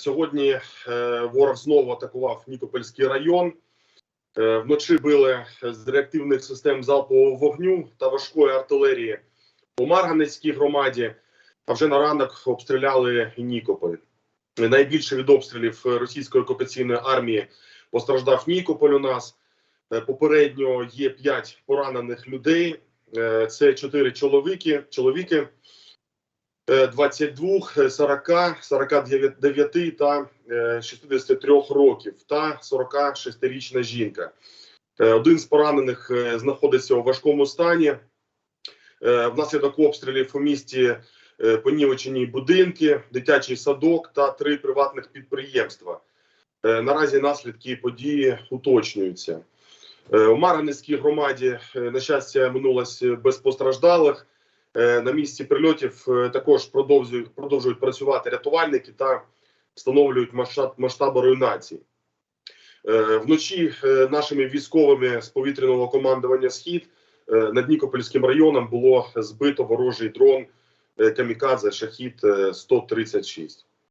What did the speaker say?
Сьогодні е, ворог знову атакував Нікопольський район. Е, Вночі били з реактивних систем залпового вогню та важкої артилерії у Марганецькій громаді. А вже на ранок обстріляли Нікополь. Найбільше від обстрілів російської окупаційної армії постраждав Нікополь. У нас Е, попередньо є 5 поранених людей. Це 4 чоловіки. Чоловіки 22, 40, 49 та е, 63 років та 46-річна жінка. Е, Один з поранених е, знаходиться у важкому стані. Е, Внаслідок обстрілів у місті е, понівечені будинки, дитячий садок та три приватних підприємства. Е, Наразі наслідки події уточнюються. Е, У Марганецькій громаді, е, на щастя, минулось без постраждалих. Е, На місці прильотів е, також продовжують, продовжують працювати рятувальники та встановлюють масштаб, масштаби руйнації. Е, Вночі нашими військовими з повітряного командування Схід над Нікопольським районом було збито ворожий дрон Камікадзе Шахід е, 136.